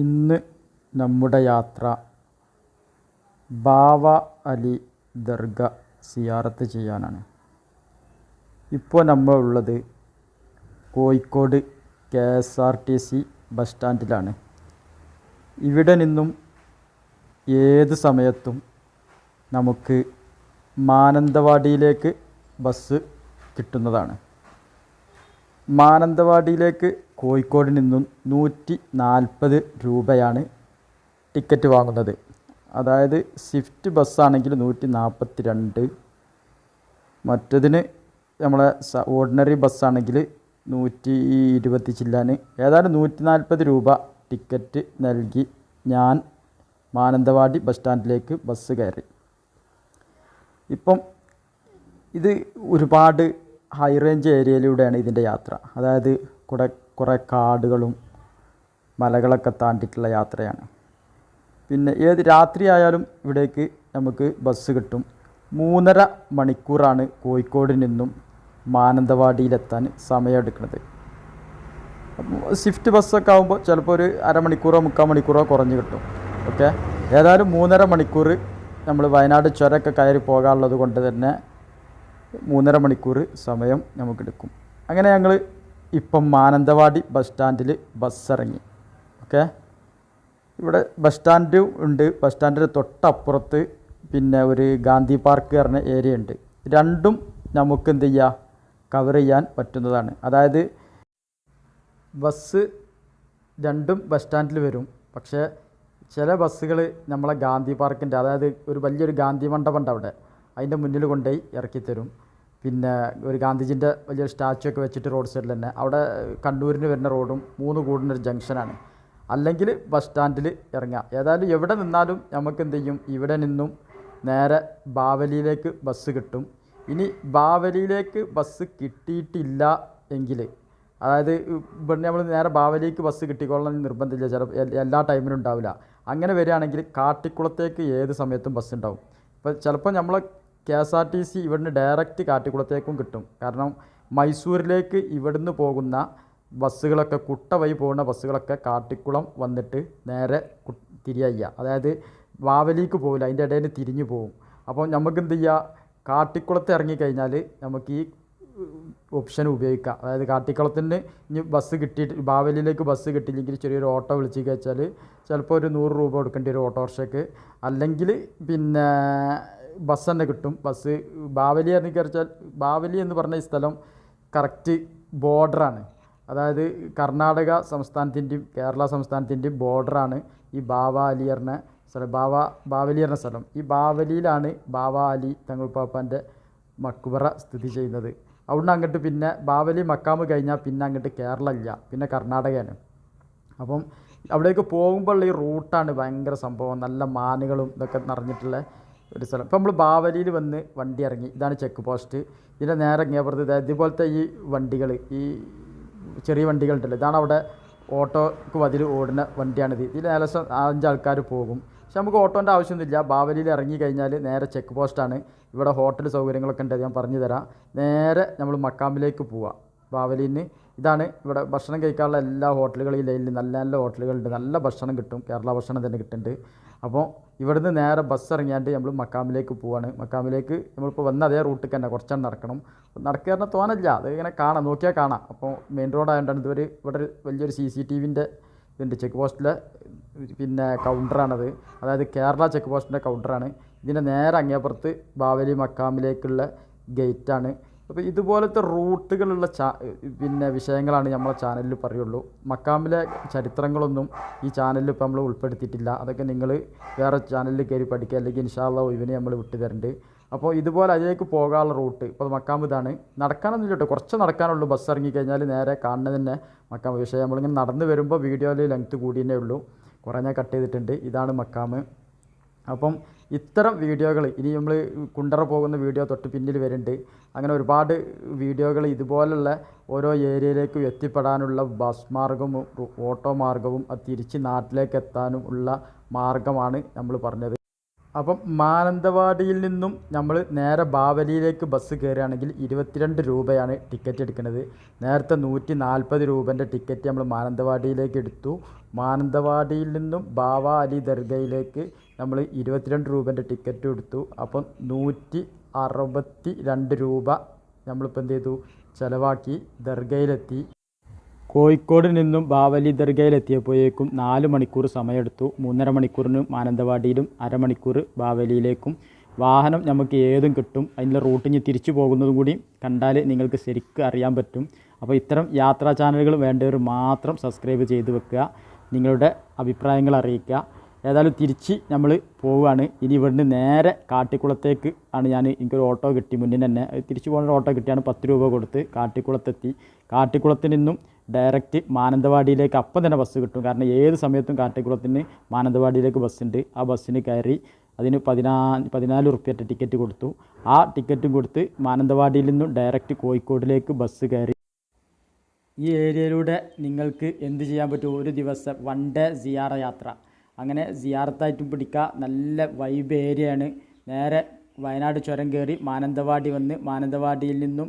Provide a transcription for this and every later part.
ഇന്ന് നമ്മുടെ യാത്ര ബാവ അലി ദർഗ സിയാറത്ത് ചെയ്യാനാണ്. ഇപ്പോൾ നമ്മൾ ഉള്ളത് Kozhikode K S R T C bus സ്റ്റാൻഡിലാണ്. ഇവിടെ നിന്നും ഏത് സമയത്തും നമുക്ക് മാനന്തവാടിയിലേക്ക് ബസ് കിട്ടുന്നതാണ്. മാനന്തവാടിയിലേക്ക് കോഴിക്കോട് നിന്നും നൂറ്റി നാൽപ്പത് രൂപയാണ് ടിക്കറ്റ് വാങ്ങുന്നത്. അതായത് സ്വിഫ്റ്റ് ബസ്സാണെങ്കിൽ നൂറ്റി നാൽപ്പത്തി രണ്ട് മറ്റതിന് നമ്മളെ ഓർഡിനറി ബസ്സാണെങ്കിൽ നൂറ്റി ഇരുപത്തി ചില്ലാന്. ഏതായാലും നൂറ്റി നാൽപ്പത് രൂപ ടിക്കറ്റ് നൽകി ഞാൻ മാനന്തവാടി ബസ് സ്റ്റാൻഡിലേക്ക് ബസ് കയറി. ഇപ്പം ഇത് ഒരുപാട് ഹൈ റേഞ്ച് ഏരിയയിലൂടെയാണ് ഇതിന്റെ യാത്ര. അതായത് കുറെ കുറേ കാടുകളും മലകളൊക്കെ താണ്ടിയിട്ടുള്ള യാത്രയാണ്. പിന്നെ ഏത് രാത്രിയായാലും ഇവിടേക്ക് നമുക്ക് ബസ് കിട്ടും. മൂന്നര മണിക്കൂറാണ് കോഴിക്കോട് നിന്നും മാനന്തവാടിയിലെത്താൻ സമയമെടുക്കുന്നത്. സ്വിഫ്റ്റ് ബസ്സൊക്കെ ആകുമ്പോൾ ചിലപ്പോൾ ഒരു അരമണിക്കൂറോ മുക്കാൽ മണിക്കൂറോ കുറഞ്ഞ് കിട്ടും. ഓക്കെ? ഏതായാലും മൂന്നര മണിക്കൂർ നമ്മൾ വയനാട് ചുരമൊക്കെ കയറി പോകാനുള്ളത് കൊണ്ട് തന്നെ മൂന്നര മണിക്കൂർ സമയം നമുക്കെടുക്കും അങ്ങനെ ഞങ്ങൾ ഇപ്പം മാനന്തവാടി ബസ് സ്റ്റാൻഡിൽ ബസ് ഇറങ്ങി ഓക്കെ? ഇവിടെ ബസ് സ്റ്റാൻഡ് ഉണ്ട്. ബസ് സ്റ്റാൻഡിന്റെ തൊട്ടപ്പുറത്ത് പിന്നെ ഒരു ഗാന്ധി പാർക്ക് പറഞ്ഞ ഏരിയ ഉണ്ട്. രണ്ടും നമുക്ക് എന്ത് ചെയ്യുക കവർ ചെയ്യാൻ പറ്റുന്നതാണ്. അതായത് ബസ് രണ്ടും ബസ് സ്റ്റാൻഡിൽ വരും. പക്ഷേ ചില ബസ്സുകൾ നമ്മളെ ഗാന്ധി പാർക്കിന്റെ അതായത് ഒരു വലിയൊരു ഗാന്ധി മണ്ഡപം ഉണ്ട് അവിടെ. അതിന്റെ മുന്നിൽ കൊണ്ടുപോയി ഇറക്കി തരും പിന്നെ ഒരു ഗാന്ധിജിന്റെ വലിയൊരു സ്റ്റാച്ചു ഒക്കെ വെച്ചിട്ട് റോഡ് സൈഡിൽ തന്നെ. അവിടെ കണ്ണൂരിന് വരുന്ന റോഡും മൂന്ന് കൂടുന്ന ഒരു ജംഗ്ഷനാണ്. അല്ലെങ്കിൽ ബസ് സ്റ്റാൻഡിൽ ഇറങ്ങാം ഏതായാലും എവിടെ നിന്നാലും നമുക്ക് എന്ത് ചെയ്യും? ഇവിടെ നിന്നും നേരെ ബാവലിയിലേക്ക് ബസ് കിട്ടും. ഇനി ബാവലിയിലേക്ക് ബസ് കിട്ടിയിട്ടില്ല എങ്കിൽ അതായത് ഇവിടെ നമ്മൾ നേരെ ബാവലിക്ക് ബസ് കിട്ടിക്കൊള്ളണം നിർബന്ധമില്ല. ചിലപ്പോൾ എല്ലാ ടൈമിലും ഉണ്ടാവില്ല. അങ്ങനെ വരികയാണെങ്കിൽ കാട്ടിക്കുളത്തേക്ക് ഏത് സമയത്തും ബസ് ഉണ്ടാവും. ഇപ്പോൾ ചിലപ്പോൾ നമ്മൾ K S R T C ഇവിടുന്ന് ഡയറക്റ്റ് കാട്ടിക്കുളത്തേക്കും കിട്ടും. കാരണം മൈസൂരിലേക്ക് ഇവിടുന്ന് പോകുന്ന ബസ്സുകളൊക്കെ കുട്ട വഴി പോകുന്ന ബസ്സുകളൊക്കെ കാട്ടിക്കുളം വന്നിട്ട് നേരെ തിരിയുക അതായത് വാവലിക്ക് പോകില്ല അതിന്റെ ഇടയിൽ തിരിഞ്ഞു പോകും അപ്പോൾ നമുക്ക് എന്ത് ചെയ്യുക കാട്ടിക്കുളത്ത് ഇറങ്ങിക്കഴിഞ്ഞാൽ നമുക്ക് ഈ ഓപ്ഷൻ ഉപയോഗിക്കാം. അതായത് കാട്ടിക്കുളത്തിന് ഇനി ബസ് കിട്ടിയിട്ട് ബാവലിയിലേക്ക് ബസ് കിട്ടിയില്ലെങ്കിൽ ചെറിയൊരു ഓട്ടോ വിളിച്ച് കഴിച്ചാൽ ചിലപ്പോൾ ഒരു നൂറ് രൂപ കൊടുക്കേണ്ടി വരും ഓട്ടോറിക്ഷയ്ക്ക്. അല്ലെങ്കിൽ പിന്നെ ബസ് തന്നെ കിട്ടും. ബസ് ബാവലി എന്ന് വെച്ചാൽ ബാവലി എന്ന് പറഞ്ഞ ഈ സ്ഥലം കറക്റ്റ് ബോർഡറാണ് അതായത് കർണാടക സംസ്ഥാനത്തിന്റെയും കേരള സംസ്ഥാനത്തിന്റെയും ബോർഡറാണ് ഈ ബാവ അലിയറിനെ സ്ഥലം. ബാവ ബാവലി പറഞ്ഞ സ്ഥലം. ഈ ബാവലിയിലാണ് ബാവ അലി തങ്ങളുപ്പാപ്പാന്റെ മക്ബറ സ്ഥിതി ചെയ്യുന്നത്. അവിടുന്ന് അങ്ങോട്ട് പിന്നെ ബാവലി മക്കാമ് കഴിഞ്ഞാൽ പിന്നെ അങ്ങോട്ട് കേരള ഇല്ല. പിന്നെ കർണാടകയാണ്. അപ്പം അവിടേക്ക് പോകുമ്പോൾ ഈ റൂട്ടാണ് ഭയങ്കര സംഭവം. നല്ല മാനുകളും ഇതൊക്കെ നിറഞ്ഞിട്ടുള്ള ഒരു സ്ഥലം. ഇപ്പോൾ നമ്മൾ ബാവലിയിൽ വന്ന് വണ്ടി ഇറങ്ങി. ഇതാണ് ചെക്ക് പോസ്റ്റ് ഇതിന്റെ നേരെ ഇങ്ങേപ്പുറത്ത് ഇതാ ഇതുപോലത്തെ ഈ വണ്ടികൾ ഈ ചെറിയ വണ്ടികളുണ്ടല്ലോ ഇതാണ് അവിടെ ഓട്ടോക്ക് വതിൽ ഓടുന്ന വണ്ടിയാണിത്. ഇതിൽ ഏകദേശം അഞ്ച് ആൾക്കാർ പോകും. പക്ഷെ നമുക്ക് ഓട്ടോന്റെ ആവശ്യമൊന്നുമില്ല. ബാവലിയിൽ ഇറങ്ങി കഴിഞ്ഞാൽ നേരെ ചെക്ക് പോസ്റ്റാണ് ഇവിടെ ഹോട്ടൽ സൗകര്യങ്ങളൊക്കെ ഉണ്ട് ഞാൻ പറഞ്ഞു തരാം നേരെ നമ്മൾ മക്കാമിലേക്ക് പോവാം. ബാവലിന്ന് ഇതാണ് ഇവിടെ ഭക്ഷണം കഴിക്കാനുള്ള എല്ലാ ഹോട്ടലുകളും ഇല്ല നല്ല നല്ല ഹോട്ടലുകളുണ്ട്. നല്ല ഭക്ഷണം കിട്ടും. കേരള ഭക്ഷണം തന്നെ കിട്ടുന്നുണ്ട്. അപ്പോൾ ഇവിടുന്ന് നേരെ ബസ് ഇറങ്ങിയാണ്ട് നമ്മൾ മക്കാമിലേക്ക് പോവാണ്. മക്കാമിലേക്ക് നമ്മളിപ്പോൾ വന്ന അതേ റൂട്ടിൽ തന്നെ കുറച്ചാണ് നടക്കണം. നടക്കുക പറഞ്ഞാൽ തോന്നില്ല അത് ഇങ്ങനെ കാണാം. നോക്കിയാൽ കാണാം. അപ്പോൾ മെയിൻ റോഡ് ആയതുകൊണ്ടാണ് ഇതൊരു ഇവിടെ ഒരു വലിയൊരു സി സി ടി വിന്റെ ഇതുണ്ട്. ചെക്ക് പോസ്റ്റിലെ പിന്നെ കൗണ്ടറാണത് അതായത് കേരള ചെക്ക് പോസ്റ്റിന്റെ കൗണ്ടറാണ് ഇതിന്റെ നേരെ അങ്ങേപ്പുറത്ത് ബാവലി മക്കാമിലേക്കുള്ള ഗേറ്റാണ് അപ്പോൾ ഇതുപോലത്തെ റൂട്ടുകളുള്ള ചാ പിന്നെ വിഷയങ്ങളാണ് നമ്മളെ ചാനലിൽ പറയുള്ളൂ. മക്കാമിലെ ചരിത്രങ്ങളൊന്നും ഈ ചാനലിൽ ഇപ്പോൾ നമ്മൾ ഉൾപ്പെടുത്തിയിട്ടില്ല. അതൊക്കെ നിങ്ങൾ വേറെ ചാനലിൽ കയറി പഠിക്കുക അല്ലെങ്കിൽ ഇൻഷാല്ല ഇവനെ നമ്മൾ വിട്ടു തരുന്നുണ്ട് അപ്പോൾ ഇതുപോലെ അതിലേക്ക് പോകാനുള്ള റൂട്ട് ഇപ്പോൾ മക്കാം ഇതാണ്. നടക്കാനൊന്നും കേട്ടോ കുറച്ച് നടക്കാനുള്ളൂ. ബസ് ഇറങ്ങിക്കഴിഞ്ഞാൽ നേരെ കാണുന്നത് തന്നെ മക്കാം. പക്ഷേ നമ്മളിങ്ങനെ നടന്ന് വരുമ്പോൾ വീഡിയോയിൽ ലെങ്ത്ത് കൂടിയേ ഉള്ളൂ. കുറേ ഞാൻ കട്ട് ചെയ്തിട്ടുണ്ട്. ഇതാണ് മക്കാമ് അപ്പം ഇത്തരം വീഡിയോകൾ ഇനി നമ്മൾ കുണ്ടറ പോകുന്ന വീഡിയോ തൊട്ട് പിന്നിൽ വരുന്നുണ്ട്. അങ്ങനെ ഒരുപാട് വീഡിയോകൾ ഇതുപോലുള്ള ഓരോ ഏരിയയിലേക്കും എത്തിപ്പെടാനുള്ള ബസ് മാർഗവും ഓട്ടോ മാർഗവും അത് തിരിച്ച് നാട്ടിലേക്ക് എത്താനും ഉള്ള മാർഗമാണ് നമ്മൾ പറഞ്ഞത്. അപ്പം മാനന്തവാടിയിൽ നിന്നും നമ്മൾ നേരെ ബാവലിയിലേക്ക് ബസ് കയറുകയാണെങ്കിൽ ഇരുപത്തിരണ്ട് രൂപയാണ് ടിക്കറ്റ് എടുക്കുന്നത്. നേരത്തെ നൂറ്റി നാൽപ്പത് രൂപേന്റെ ടിക്കറ്റ് നമ്മൾ മാനന്തവാടിയിലേക്ക് എടുത്തു. മാനന്തവാടിയിൽ നിന്നും ബാവ അലി ദർഗയിലേക്ക് നമ്മൾ ഇരുപത്തിരണ്ട് രൂപേന്റെ ടിക്കറ്റ് എടുത്തു. അപ്പം നൂറ്റി അറുപത്തി രണ്ട് രൂപ നമ്മളിപ്പോൾ എന്ത് ചെയ്തു? ചിലവാക്കി ദർഗയിലെത്തി. കോഴിക്കോട് നിന്നും ബാവലി ദർഗയിലെത്തിയപ്പോഴേക്കും നാല് മണിക്കൂർ സമയമെടുത്തു. മൂന്നര മണിക്കൂറിന് മാനന്തവാടിയിലും അരമണിക്കൂർ ബാവലിയിലേക്കും. വാഹനം നമുക്ക് ഏതും കിട്ടും. അതിന്റെ റൂട്ടിന് തിരിച്ചു പോകുന്നതും കൂടി കണ്ടാൽ നിങ്ങൾക്ക് ശരിക്കും അറിയാൻ പറ്റും. അപ്പോൾ ഇത്തരം യാത്രാ ചാനലുകൾ വേണ്ടവർ മാത്രം സബ്സ്ക്രൈബ് ചെയ്ത് വെക്കുക. നിങ്ങളുടെ അഭിപ്രായങ്ങൾ അറിയിക്കുക. ഏതായാലും തിരിച്ച് നമ്മൾ പോവുകയാണ്. ഇനി ഇവിടുന്ന് നേരെ കാട്ടിക്കുളത്തേക്ക് ആണ് ഞാൻ എനിക്കൊരു ഓട്ടോ കിട്ടി. മുന്നിൽ തന്നെ. തിരിച്ചു പോകുന്ന ഓട്ടോ കിട്ടിയാണ് പത്ത് രൂപ കൊടുത്ത് കാട്ടിക്കുളത്തെത്തി. കാട്ടിക്കുളത്തിൽ നിന്നും ഡയറക്റ്റ് മാനന്തവാടിയിലേക്ക് അപ്പം തന്നെ ബസ് കിട്ടും. കാരണം ഏത് സമയത്തും കാട്ടിക്കുളത്തിന് മാനന്തവാടിയിലേക്ക് ബസ്സുണ്ട് ആ ബസ്സിന് കയറി അതിന് പതിനാ പതിനാല് ഉറുപ്പ്യറ്റ ടിക്കറ്റ് കൊടുത്തു. ആ ടിക്കറ്റും കൊടുത്ത് മാനന്തവാടിയിൽ നിന്നും ഡയറക്റ്റ് കോഴിക്കോടിലേക്ക് ബസ് കയറി. ഈ ഏരിയയിലൂടെ നിങ്ങൾക്ക് എന്ത് ചെയ്യാൻ പറ്റും? ഒരു ദിവസം വൺ ഡേ സിയാറ യാത്ര. അങ്ങനെ സിയാറത്തായിട്ടും പിടിക്കുക നല്ല വൈബ് ഏരിയയാണ് നേരെ വയനാട് ചുരം കയറി മാനന്തവാടി വന്ന് മാനന്തവാടിയിൽ നിന്നും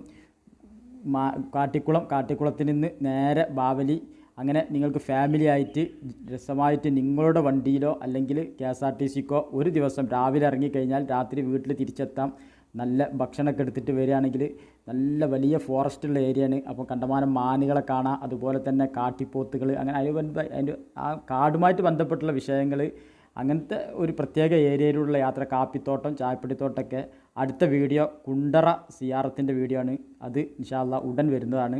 മാ കാട്ടിക്കുളം കാട്ടിക്കുളത്തിൽ നിന്ന് നേരെ ബാവലി. അങ്ങനെ നിങ്ങൾക്ക് ഫാമിലി ആയിട്ട് രസമായിട്ട് നിങ്ങളുടെ വണ്ടിയിലോ അല്ലെങ്കിൽ കെ എസ് ആർ ടി സിക്കോ ഒരു ദിവസം രാവിലെ ഇറങ്ങിക്കഴിഞ്ഞാൽ രാത്രി വീട്ടിൽ തിരിച്ചെത്താം. നല്ല ഭക്ഷണമൊക്കെ എടുത്തിട്ട് വരികയാണെങ്കിൽ നല്ല വലിയ ഫോറസ്റ്റ് ഉള്ള ഏരിയയാണ്. അപ്പോൾ കണ്ടമാനം മാനുകളെ കാണാം. അതുപോലെ തന്നെ കാട്ടിപ്പോത്തുകൾ അങ്ങനെ അനുബന്ധ അതിന്റെ ആ കാടുമായിട്ട് ബന്ധപ്പെട്ടുള്ള വിഷയങ്ങൾ അങ്ങനത്തെ ഒരു പ്രത്യേക ഏരിയയിലുള്ള യാത്ര കാപ്പിത്തോട്ടം ചായപ്പൊടിത്തോട്ടമൊക്കെ. അടുത്ത വീഡിയോ കുണ്ടറ സിയാറത്തിന്റെ വീഡിയോ ആണ്. അത് ഇൻഷാല്ല ഉടൻ വരുന്നതാണ്.